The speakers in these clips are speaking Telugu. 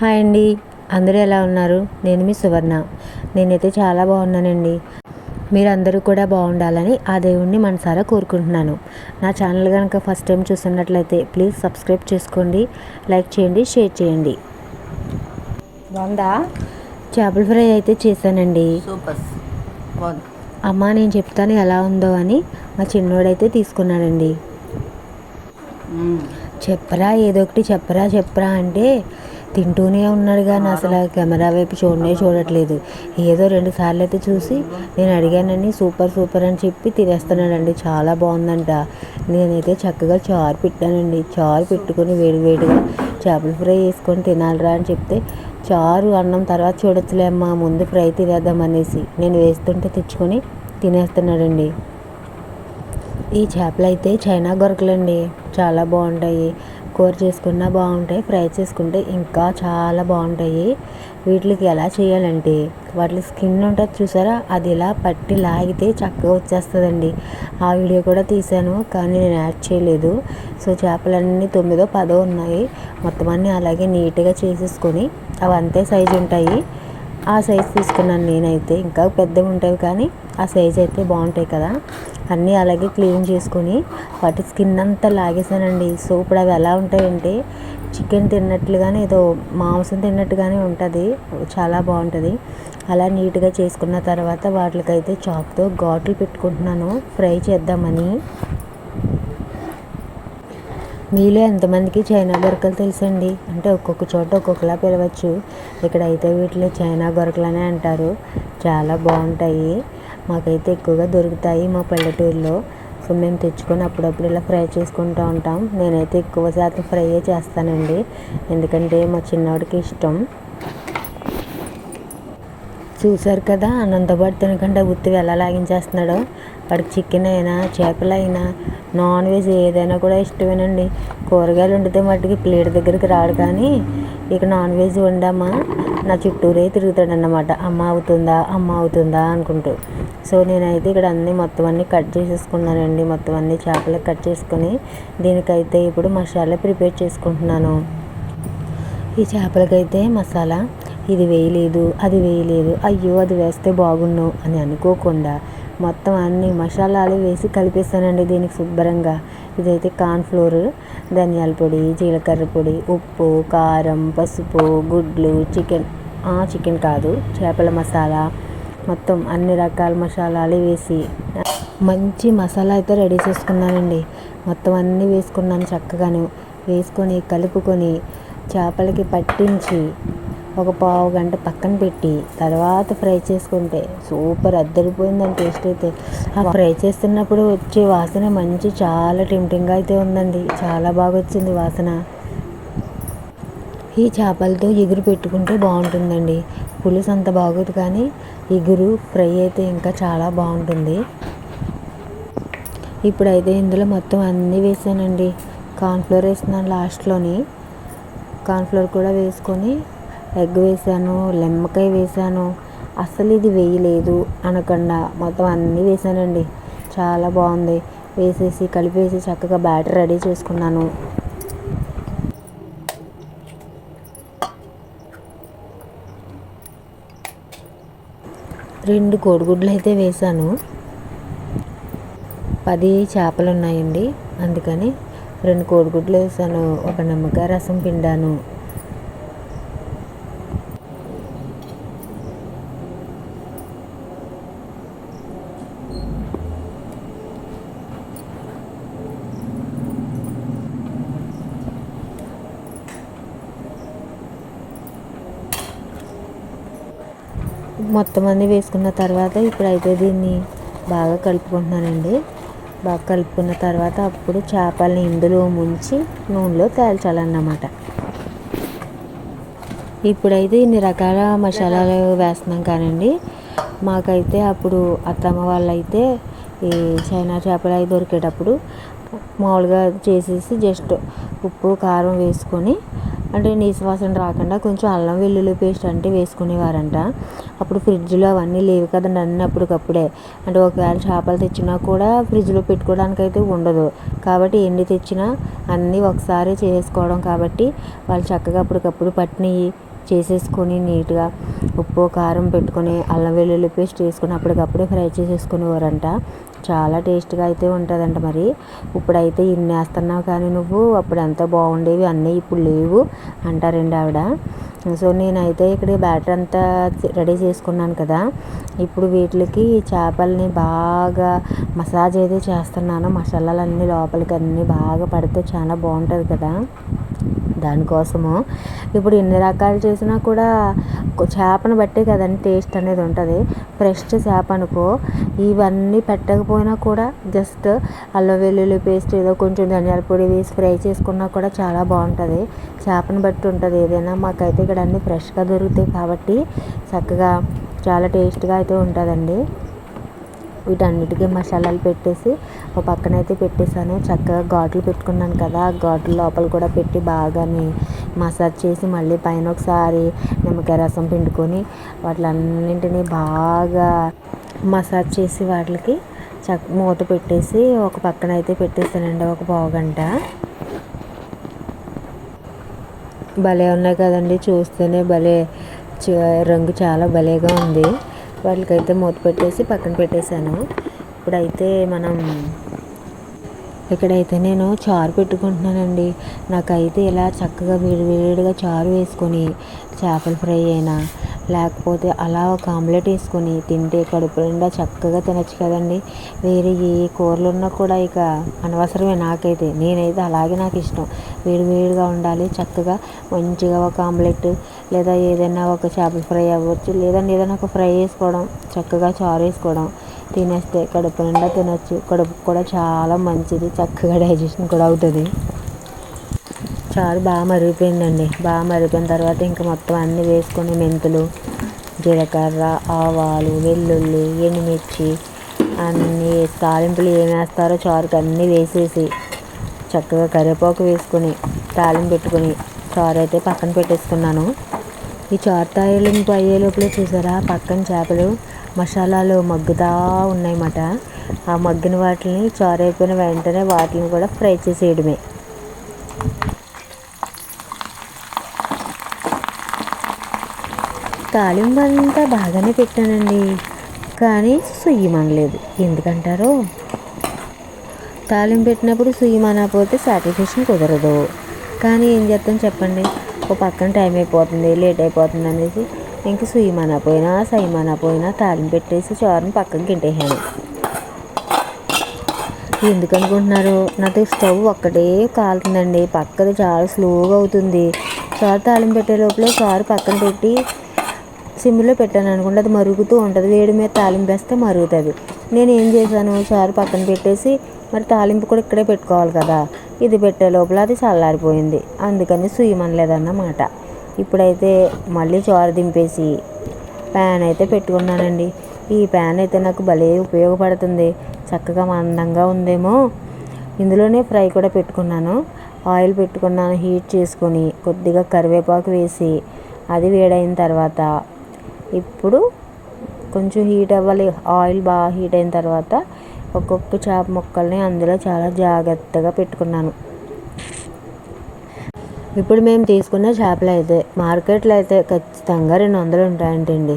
హాయ్ అండి. అందరూ ఎలా ఉన్నారు? నేను మీ సువర్ణ. నేనైతే చాలా బాగున్నానండి. మీరందరూ కూడా బాగుండాలని ఆ దేవుణ్ణి మనసారా కోరుకుంటున్నాను. నా ఛానల్ కనుక ఫస్ట్ టైం చూస్తున్నట్లయితే ప్లీజ్ సబ్స్క్రైబ్ చేసుకోండి లైక్ చేయండి షేర్ చేయండి. బాగుందా చేపల ఫ్రై అయితే చేశానండి. అమ్మ నేను చెప్తాను ఎలా ఉందో అని మా చిన్నోడైతే తీసుకున్నాడండి. చెప్పరా ఏదో ఒకటి చెప్పరా చెప్పరా అంటే తింటూనే ఉన్నాడు కానీ అసలు కెమెరా వైపు చూడనే చూడట్లేదు. ఏదో రెండు సార్లు అయితే చూసి నేను అడిగానని సూపర్ సూపర్ అని చెప్పి తినేస్తున్నాడండి. చాలా బాగుందంట. నేనైతే చక్కగా చారు పెట్టానండి. చారు పెట్టుకొని వేడి వేడిగా చేపల ఫ్రై వేసుకొని తినాలిరా అని చెప్తే చారు అన్నం తర్వాత చూడొచ్చులే అమ్మా ముందు ఫ్రై తినేద్దాం అనేసి నేను వేస్తుంటే తెచ్చుకొని తినేస్తున్నాడండి. ఈ చేపలు అయితే చైనా గొరకలండి. చాలా బాగుంటాయి. కూర చేసుకున్నా బాగుంటాయి ఫ్రై చేసుకుంటే ఇంకా చాలా బాగుంటాయి. వీటికి ఎలా చేయాలంటే వాటి స్కిన్ ఉంటుంది చూసారా? అది ఇలా పట్టి లాగితే చక్కగా వచ్చేస్తుందండి. ఆ వీడియో కూడా తీశాను కానీ నేను యాడ్ చేయలేదు. సో చేపలన్నీ తొమ్మిదో పదో ఉన్నాయి. మొత్తం అన్నీ అలాగే నీట్గా చేసేసుకొని అవి అంతే సైజు ఉంటాయి. ఆ సైజ్ తీసుకున్నాను నేనైతే. ఇంకా పెద్దగా ఉంటాయి కానీ ఆ సైజ్ అయితే బాగుంటాయి కదా. అన్నీ అలాగే క్లీన్ చేసుకొని వాటి స్కిన్ అంతా లాగేసానండి. సో ఇప్పుడు అవి ఎలా ఉంటాయంటే చికెన్ తిన్నట్లుగానే ఏదో మాంసం తిన్నట్టుగానే ఉంటుంది. చాలా బాగుంటుంది. అలా నీట్గా చేసుకున్న తర్వాత వాటికైతే చాక్తో ఘాట్లు పెట్టుకుంటున్నాను. ఫ్రై చేద్దామని. మీలో ఎంతమందికి చైనా గొరకలు తెలుసండి? అంటే ఒక్కొక్క చోట ఒక్కొక్కలా పిలవచ్చు. ఇక్కడైతే వీటిని చైనా గొరకలనే అంటారు. చాలా బాగుంటాయి. మాకైతే ఎక్కువగా దొరుకుతాయి మా పల్లెటూరులో. సో మేము తెచ్చుకొని అప్పుడప్పుడు ఇలా ఫ్రై చేసుకుంటూ ఉంటాం. నేనైతే ఎక్కువ శాతం ఫ్రై చేస్తానండి. ఎందుకంటే మా చిన్నవాడికి ఇష్టం. చూశారు కదా అన్నంతపాటు తినకుండా ఉత్తి ఎలా వాడికి చికెన్ అయినా చేపలైనా నాన్ వెజ్ ఏదైనా కూడా ఇష్టమేనండి. కూరగాయలు వండితే మట్టుకి ప్లేట్ దగ్గరికి రాడు కానీ ఇక నాన్ వెజ్ వండమ్మా నా చుట్టూరే తిరుగుతాడన్నమాట. అమ్మ అవుతుందా? అమ్మ అవుతుందా? అనుకుంటూ. సో నేనైతే ఇక్కడ అన్నీ మొత్తం అన్నీ కట్ చేసేసుకున్నానండి. మొత్తం అన్నీ చేపలు కట్ చేసుకొని దీనికైతే ఇప్పుడు మసాలా ప్రిపేర్ చేసుకుంటున్నాను. ఈ చేపలకైతే మసాలా ఇది వేయలేదు అది వేయలేదు అయ్యో అది వేస్తే బాగుండు అని అనుకోకుండా మొత్తం అన్ని మసాలాలు వేసి కలిపేస్తానండి దీనికి శుభ్రంగా. ఇదైతే కార్న్ఫ్లోర్ ధనియాల పొడి జీలకర్ర పొడి ఉప్పు కారం పసుపు గుడ్లు చికెన్ చికెన్ కాదు చేపల మసాలా. మొత్తం అన్ని రకాల మసాలాలు వేసి మంచి మసాలా అయితే రెడీ చేసుకున్నానండి. మొత్తం అన్నీ వేసుకున్నాను చక్కగాను. వేసుకొని కలుపుకొని చేపలకి పట్టించి ఒక పావు గంట పక్కన పెట్టి తర్వాత ఫ్రై చేసుకుంటే సూపర్ అద్దరిపోయిందని టేస్ట్ అయితే. ఆ ఫ్రై చేస్తున్నప్పుడు వచ్చే వాసన మంచి చాలా టెంప్టింగ్గా అయితే ఉందండి. చాలా బాగా వచ్చింది వాసన. ఈ చేపలతో ఎగురు పెట్టుకుంటే బాగుంటుందండి. పులుసు అంత బాగోదు కానీ ఎగురు ఫ్రై అయితే ఇంకా చాలా బాగుంటుంది. ఇప్పుడైతే ఇందులో మొత్తం అన్నీ వేసానండి. కార్న్ఫ్లోర్ వేస్తున్నాను లాస్ట్లోని. కార్న్ఫ్లోర్ కూడా వేసుకొని ఎగ్ వేసాను లెమ్మకాయ వేసాను అసలు ఇది వేయలేదు అనకుండా మొత్తం అన్నీ వేసానండి చాలా బాగుంది. వేసేసి కలిపేసి చక్కగా బ్యాటర్ రెడీ చేసుకున్నాను. రెండు కోడిగుడ్లు అయితే వేసాను పది చేపలు ఉన్నాయండి అందుకని రెండు కోడిగుడ్లు వేసాను ఒక నిమ్మకాయ రసం పిండాను. మొత్తం అన్నీ వేసుకున్న తర్వాత ఇప్పుడైతే దీన్ని బాగా కలుపుకుంటున్నానండి. బాగా కలుపుకున్న తర్వాత అప్పుడు చేపల్ని ఇందులో ముంచి నూనెలో తేల్చాలన్నమాట. ఇప్పుడైతే ఇన్ని రకాల మసాలాలు వేస్తున్నాం కానండి. మాకైతే అప్పుడు అత్తమ్మ వాళ్ళైతే ఈ చైనా చేపలు అవి దొరికేటప్పుడు మామూలుగా చేసేసి జస్ట్ ఉప్పు కారం వేసుకొని అంటే నీసు రాకుండా కొంచెం అల్లం వెల్లుల్లి పేస్ట్ అంటే వేసుకునేవారంట. అప్పుడు ఫ్రిడ్జ్లో అవన్నీ లేవు కదండి అన్నీ అప్పటికప్పుడే. అంటే ఒకవేళ చేపలు తెచ్చినా కూడా ఫ్రిడ్జ్లో పెట్టుకోవడానికి అయితే ఉండదు. కాబట్టి ఎన్ని తెచ్చినా అన్నీ ఒకసారి చేసుకోవడం కాబట్టి వాళ్ళు చక్కగా అప్పటికప్పుడు పట్టినవి చేసేసుకొని నీట్గా ఉప్పు కారం పెట్టుకొని అల్లం వెల్లుల్లి పేస్ట్ వేసుకొని అప్పటికప్పుడే ఫ్రై చేసేసుకునేవారంట. చాలా టేస్ట్గా అయితే ఉంటుందంట మరి. ఇప్పుడైతే ఇన్ని వేస్తున్నావు కానీ నువ్వు అప్పుడు ఎంత బాగుండేవి అన్నీ ఇప్పుడు లేవు అంటారండి ఆవిడ. సో నేనైతే ఇక్కడ బ్యాటర్ అంతా రెడీ చేసుకున్నాను కదా. ఇప్పుడు వీటికి చేపల్ని బాగా మసాజ్ అయితే చేస్తున్నాను. మసాలాలన్నీ లోపలికి అన్నీ బాగా పడితే చాలా బాగుంటుంది కదా. దానికోసము. ఇప్పుడు ఎన్ని రకాలు చేసినా కూడా చేపను బట్టే కదండి టేస్ట్ అనేది ఉంటుంది. ఫ్రెష్ చేప అనుకో ఇవన్నీ పెట్టకపోయినా కూడా జస్ట్ అల్లం వెల్లుల్లి పేస్ట్ ఏదో కొంచెం ధనియాల పొడి వేసి ఫ్రై చేసుకున్నా కూడా చాలా బాగుంటుంది. చేపను బట్టి ఉంటుంది ఏదైనా. మాకైతే ఇక్కడ అన్నీ ఫ్రెష్గా దొరుకుతాయి కాబట్టి చక్కగా చాలా టేస్ట్గా అయితే ఉంటుందండి. వీటన్నిటికీ మసాలాలు పెట్టేసి ఒక పక్కన అయితే పెట్టేసాను చక్కగా ఘాట్లు పెట్టుకున్నాను కదా ఆ ఘాట్లు లోపల కూడా పెట్టి బాగాని మసాజ్ చేసి మళ్ళీ పైన ఒకసారి నిమ్మకాయ రసం పిండుకొని వాటిలన్నింటినీ బాగా మసాజ్ చేసి వాటికి చక్క మూత పెట్టేసి ఒక పక్కన అయితే పెట్టేసానండి ఒక పావుగంట భలే ఉన్నాయి కదండి చూస్తేనే భలే చ- రంగు చాలా భలేగా ఉంది. వాటికైతే మూత పెట్టేసి పక్కన పెట్టేశాను. ఇప్పుడైతే మనం ఇక్కడైతే నేను చారు పెట్టుకుంటున్నానండి. నాకైతే ఇలా చక్కగా వేడివేడిగా చారు వేసుకొని చేపల ఫ్రై అయినా లేకపోతే అలా ఒక ఆమ్లెట్ వేసుకొని తింటే కడుపు నిండా చక్కగా తినచ్చు కదండి. వేరే ఏ కూరలు ఉన్నా కూడా ఇక అనవసరమే నాకైతే. నేనైతే అలాగే నాకు ఇష్టం. వేడివేడిగా ఉండాలి చక్కగా మంచిగా ఒక ఆమ్లెట్ లేదా ఏదైనా ఒక చేపల ఫ్రై అవ్వచ్చు లేదంటే ఏదైనా ఒక ఫ్రై వేసుకోవడం చక్కగా చారు వేసుకోవడం. తినేస్తే కడుపు నిండా తినొచ్చు. కడుపు కూడా చాలా మంచిది. చక్కగా డైజెషన్ కూడా అవుతుంది. చారు బాగా మరిగిపోయిందండి. బాగా మరిగిపోయిన తర్వాత ఇంకా మొత్తం అన్నీ వేసుకొని మెంతులు జీలకర్ర ఆవాలు వెల్లుల్లి ఎండుమిర్చి అన్నీ తాలింపులు ఏమి వేస్తారో చారుకి అన్నీ వేసేసి చక్కగా కరివేపాకు వేసుకొని తాలింపు పెట్టుకొని చారు అయితే పక్కన పెట్టేసుకున్నాను. ఈ చారు తాలింపు అయ్యే లోపల చూసారా? పక్కన చేపలు మసాలాలు మగ్గుతా ఉన్నాయన్నమాట. ఆ మగ్గిన వాటిని చారైపోయిన వెంటనే వాటిని కూడా ఫ్రై చేసేయడమే. తాలింపు అంతా బాగానే పెట్టానండి కానీ సుయ్యమనలేదు ఎందుకంటారు? తాలింపు పెట్టినప్పుడు సుయ్యమనకపోతే సాటిస్ఫాక్షన్ కుదరదు. కానీ ఏం చేస్తాం చెప్పండి? ఓ పక్కన టైం అయిపోతుంది లేట్ అయిపోతుంది అనేసి ఇంక సుయ్యమనా పోయినా సైమానా పోయినా తాలింపు పెట్టేసి చారుని పక్కన గింటేసాను ఎందుకు అనుకుంటున్నారు? నాతో స్టవ్ ఒక్కటే కాలుతుందండి. పక్కది చాలా స్లోగా అవుతుంది. చారు తాలింపు పెట్టే లోపల చారు పక్కన పెట్టి సిమ్లో పెట్టాను అనుకోండి అది మరుగుతూ ఉంటుంది. వేడి మీద తాలింపు వేస్తే మరుగుతుంది. నేను ఏం చేశాను? చారు పక్కన పెట్టేసి మరి తాలింపు కూడా ఇక్కడే పెట్టుకోవాలి కదా. ఇది పెట్టే లోపల అది చల్లారిపోయింది. అందుకని సుయ్యమనలేదన్నమాట ఇప్పుడైతే మళ్ళీ చారు దింపేసి ప్యాన్ అయితే పెట్టుకున్నానండి. ఈ ప్యాన్ అయితే నాకు భలే ఉపయోగపడుతుంది. చక్కగా మందంగా ఉందేమో. ఇందులోనే ఫ్రై కూడా పెట్టుకున్నాను. ఆయిల్ పెట్టుకున్నాను హీట్ చేసుకొని కొద్దిగా కరివేపాకు వేసి అది వేడైన తర్వాత ఇప్పుడు కొంచెం హీట్ అవ్వాలి. ఆయిల్ బాగా హీట్ అయిన తర్వాత ఒక్కొక్క చేప ముక్కల్ని అందులో చాలా జాగ్రత్తగా పెట్టుకున్నాను. ఇప్పుడు మేము తీసుకున్న చేపలు అయితే మార్కెట్లో అయితే ఖచ్చితంగా రెండు వందలు ఉంటాయంటండి.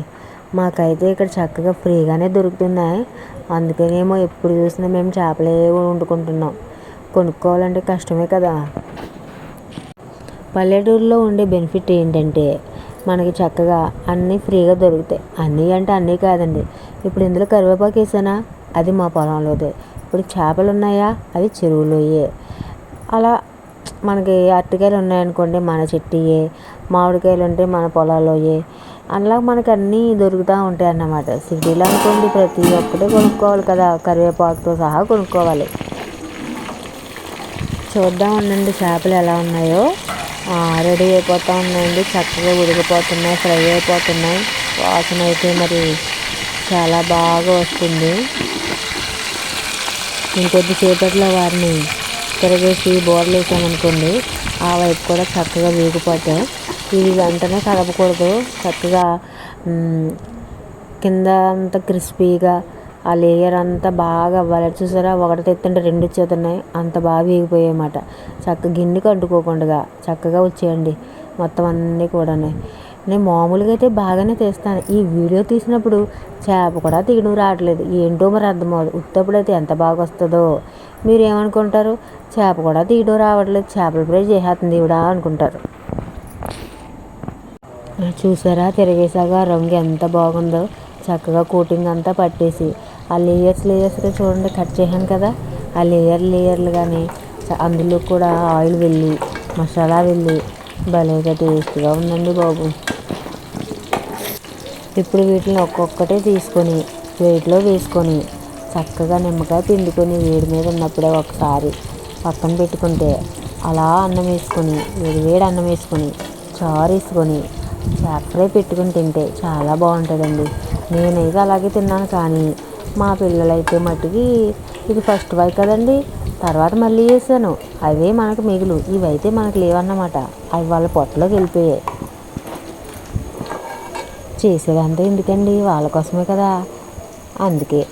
మాకైతే ఇక్కడ చక్కగా ఫ్రీగానే దొరుకుతున్నాయి. అందుకనేమో ఎప్పుడు చూసినా మేము చేపలే వండుకుంటున్నాం. కొనుక్కోవాలంటే కష్టమే కదా. పల్లెటూరులో ఉండే బెనిఫిట్ ఏంటంటే మనకి చక్కగా అన్నీ ఫ్రీగా దొరుకుతాయి. అన్నీ అంటే అన్నీ కాదండి. ఇప్పుడు ఇందులో కరివేపాకు వేసానా? అది మా పొలంలోదే. ఇప్పుడు చేపలు ఉన్నాయా అది చెరువులోయే. అలా మనకి అరటికాయలు ఉన్నాయనుకోండి మన చెట్టుయే మామిడికాయలు ఉంటే మన పొలాల్లోయే అలా మనకి అన్నీ దొరుకుతూ ఉంటాయి అన్నమాట. సిటీలో అనుకోండి ప్రతి ఒక్కటి కొనుక్కోవాలి కదా. కరివేపాకుతో సహా కొనుక్కోవాలి. చూద్దాం ఉండండి చేపలు ఎలా ఉన్నాయో. రెడీ అయిపోతూ ఉన్నాయండి. చక్కగా ఉడికిపోతున్నాయి ఫ్రై అయిపోతున్నాయి. వాసన అయితే మరి చాలా బాగా వస్తుంది. ఇంకొద్ది సేపట్లో వారిని తిరగేసి బోర్లు వేసామనుకోండి ఆ వైపు కూడా చక్కగా వేగిపోతాయి ఇవి వెంటనే కలపకూడదు. చక్కగా కింద అంతా క్రిస్పీగా ఆ లేయర్ అంతా బాగా అవ్వాలి. చూసారా? ఒకటి తెత్తుంటే రెండు చేతున్నాయి అంత బాగా వేగిపోయాయన్నమాట చక్కగా గిన్నెకి అంటుకోకుండా చక్కగా వచ్చేయండి. మొత్తం అన్నీ కూడా నేను మామూలుగా అయితే బాగానే తీస్తాను. ఈ వీడియో తీసినప్పుడు చేప కూడా తీయడం రావట్లేదు. ఏంటో మరి అర్థమవుతుంది ఉత్తప్పుడు అయితే ఎంత బాగా వస్తుందో. మీరు ఏమనుకుంటారు చేప కూడా తీయడం రావట్లేదు. చేపల ఫ్రై చేసేస్తుంది ఇవిడ అనుకుంటారు. చూసారా? తిరిగేసాగా రంగు ఎంత బాగుందో. చక్కగా కోటింగ్ అంతా పట్టేసి. ఆ లేయర్స్ లేయర్స్గా చూడండి. కట్ చేశాను కదా. ఆ లేయర్ లేయర్లు కానీ అందులో కూడా ఆయిల్ వెళ్ళి మసాలా వెళ్ళి భలేగా టేస్ట్గా ఉందండి బాబు. ఇప్పుడు వీటిని ఒక్కొక్కటే తీసుకొని ప్లేట్లో వేసుకొని చక్కగా నిమ్మకాయ పిండుకొని వేడి మీద ఉన్నప్పుడే ఒకసారి పక్కన పెట్టుకుంటే అలా అన్నం వేసుకొని వేడి వేడి అన్నం వేసుకొని చారు వేసుకొని చేప ఫ్రై పెట్టుకుని తింటే చాలా బాగుంటుందండి. నేనైతే అలాగే తిన్నాను కానీ మా పిల్లలైతే మట్టుకి ఇది ఫస్ట్ వై కదండి. తర్వాత మళ్ళీ వేసాను. అవే మనకు మిగులు. ఇవైతే మనకు లేవన్నమాట. అవి వాళ్ళ పొట్టలోకి వెళ్ళిపోయాయి. చేసేదంతా ఎందుకండి? వాళ్ళ కోసమే కదా. అందుకే.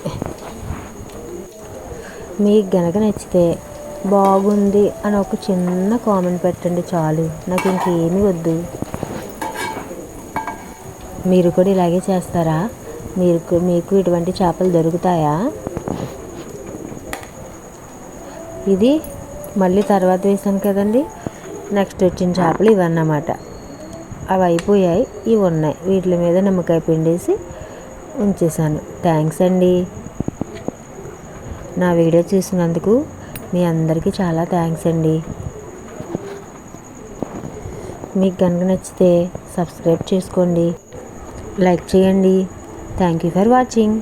మీకు గనక నచ్చితే బాగుంది అని ఒక చిన్న కామెంట్ పెట్టండి చాలు. నాకు ఇంకేమీ వద్దు. మీరు కూడా ఇలాగే చేస్తారా? మీరు మీకు ఇటువంటి చేపలు దొరుకుతాయా? ఇది మళ్ళీ తర్వాత వేసాను కదండి. నెక్స్ట్ వచ్చిన చేపలు ఇవన్నమాట. అవి అయిపోయాయి. ఇవి ఉన్నాయి. వీటి మీద నిమ్మకాయ పిండేసి ఉంచేసాను థ్యాంక్స్ అండి. నా వీడియో చూసినందుకు మీ అందరికీ చాలా థ్యాంక్స్ అండి. మీకు కనుక నచ్చితే సబ్స్క్రైబ్ చేసుకోండి. లైక్ చేయండి. Thank you for watching